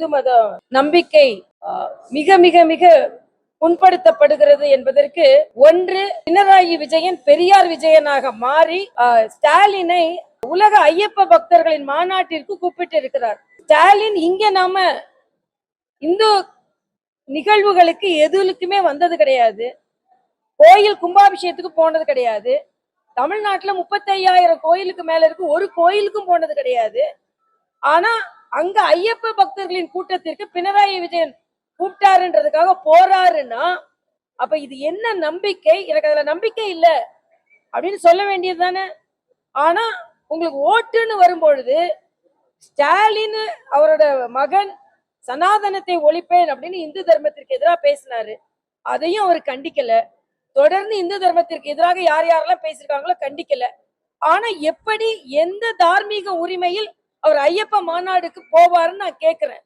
இந்து மத நம்பிக்கை ஆஹ், மிக மிக மிக புண்படுத்தப்படுகிறது என்பதற்கு ஒன்று பினராயி விஜயன் பெரியார் விஜயனாக மாறி ஸ்டாலினை உலக ஐயப்ப பக்தர்களின் மாநாட்டிற்கு கூப்பிட்டு இருக்கிறார் ஸ்டாலின் இங்க நாம இந்து நிகழ்வுகளுக்கு எதுலுக்குமே வந்தது கிடையாது. கோயில் கும்பாபிஷேகத்துக்கு போனது கிடையாது. தமிழ்நாட்டுல முப்பத்தையாயிரம் கோயிலுக்கு மேல இருக்கு. ஒரு கோயிலுக்கும் போனது கிடையாது. ஆனா அங்க ஐயப்ப பக்தர்களின் கூட்டத்திற்கு பினராயி விஜயன் கூப்பிட்டாருன்றதுக்காக போறாருன்னா அப்ப இது என்ன நம்பிக்கை? எனக்கு அதுல நம்பிக்கை இல்ல. அப்படின்னு சொல்ல வேண்டியது தானே. ஆனா உங்களுக்கு ஓட்டுன்னு வரும்பொழுது ஸ்டாலின் அவரோட மகன் சனாதனத்தை ஒழிப்பேன் அப்படின்னு இந்து தர்மத்திற்கு எதிராக பேசினாரு. அதையும் அவர் கண்டிக்கல. தொடர்ந்து இந்து தர்மத்திற்கு எதிராக யார் யாரெல்லாம் பேசியிருக்காங்களோ கண்டிக்கல. ஆனா எப்படி எந்த தார்மீக உரிமையில் அவர் ஐயப்ப மாநாடுக்கு போவாருன்னு நான் கேட்கறேன்